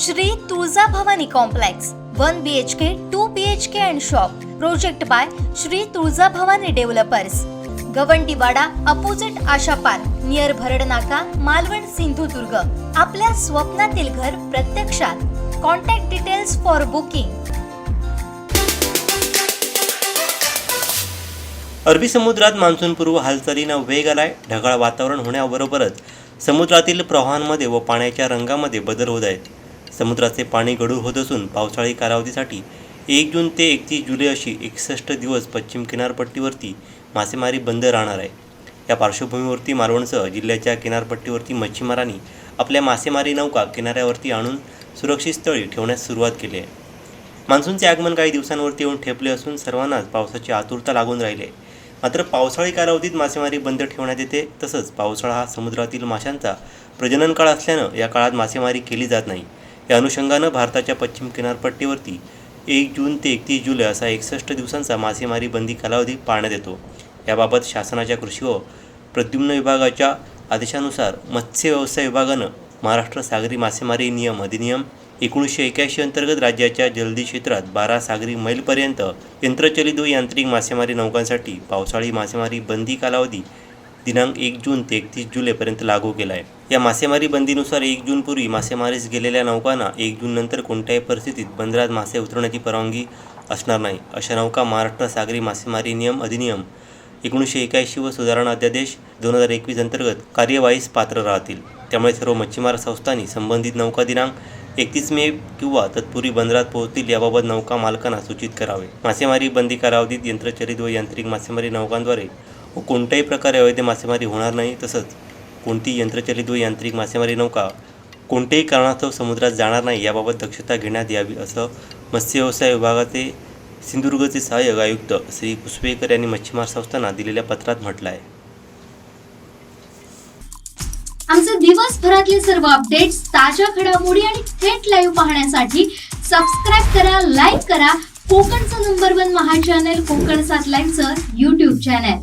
Shri Tulja Bhavani complex one B H K two B H K and shop project by Shri Tulja Bhavani developers Gawandiwada opposite Asha park near Bharad नाका मालवण सिंधुदुर्ग. आपल्या स्वप्नातील घर प्रत्यक्षात. Contact details for booking अरबी समुद्रात मान्सूनपूर्व हालचालींना वेग आलाय. ढगाळ वातावरण होण्याबरोबरच समुद्रातील प्रवाहांमध्ये व पाण्याच्या रंगामध्ये बदल होत आहेत. समुद्राचे पाणी गढूळ होत असून पावसाळी कालावधीसाठी एक जून ते एकतीस जुलै अशी एकसष्ट दिवस पश्चिम किनारपट्टीवरती मासेमारी बंद राहणार आहे. या पार्श्वभूमीवरती मालवणसह जिल्ह्याच्या किनारपट्टीवरती मच्छीमारांनी आपल्या मासेमारी नौका किनाऱ्यावरती आणून सुरक्षित स्थळी ठेवण्यास सुरुवात केली आहे. मान्सूनचे आगमन काही दिवसांवरती येऊन ठेपले असून सर्वांनाच पावसाची आतुरता लागून राहिली आहे. मात्र पावसाळी कालावधीत मासेमारी बंद ठेवण्यात येते तसंच पावसाळा हा समुद्रातील माशांचा प्रजनन काळ असल्यानं या काळात मासेमारी केली जात नाही. या अनुषंगानं भारताच्या पश्चिम किनारपट्टीवरती एक जून ते एकतीस जुलै असा एकसष्ट दिवसांचा मासेमारी बंदी कालावधी पाळण्यात येतो. याबाबत शासनाच्या कृषी व प्रद्युम्न विभागाच्या आदेशानुसार मत्स्य व्यवसाय विभागानं महाराष्ट्र सागरी मासेमारी नियम अधिनियम एकोणीसशे एक्याऐंशी अंतर्गत राज्याच्या जलदी क्षेत्रात बारा सागरी मैलपर्यंत यंत्रचलित व यांत्रिक मासेमारी नौकांसाठी पावसाळी मासेमारी बंदी कालावधी दिनांक एक जून ते एकतीस जुलैपर्यंत लागू केला आहे या मासेमारी बंदीनुसार एक जूनपूर्वी मासेमारीस गेलेल्या नौकांना एक जूननंतर कोणत्याही परिस्थितीत बंदरात मासे उतरवण्याची परवानगी असणार नाही अशा नौका महाराष्ट्र सागरी मासेमारी नियम अधिनियम एकोणीसशे एक्याऐंशी व सुधारणा अध्यादेश दोन हजार एकवीस अंतर्गत कार्यवाहीस पात्र राहतील. त्यामुळे सर्व मच्छीमार संस्थांनी संबंधित नौका दिनांक एकतीस मे किंवा तत्पूर्वी बंदरात पोहोचतील याबाबत नौका मालकांना सूचित करावे. मासेमारी बंदी कालावधीत यंत्रचलित व यांत्रिक मासेमारी नौकांद्वारे व कोणत्याही प्रकारे अवैध मासेमारी होणार नाही तसंच कोणती यंत्रचलित व यांत्रिक मासेमारी नौका कोणत्याही कारणास्तव समुद्रात जाणार नाही याबाबत दक्षता घेण्यात यावी असं मत्स्य व्यवसाय विभागाचे सिंधुदुर्गचे सहाय्यक आयुक्त श्री कुसवेकर यांनी मच्छीमार संस्थांना दिलेल्या पत्रात म्हटलं आहे आमचे दिवसभरातले सर्व अपडेट्स ताज्या घडामोडी आणि थेट लाईव्ह पाहण्यासाठी सबस्क्राईब करा लाईक करा. कोकणचं नंबर वन महा चॅनल कोकण सात लाईनचं युट्यूब चॅनल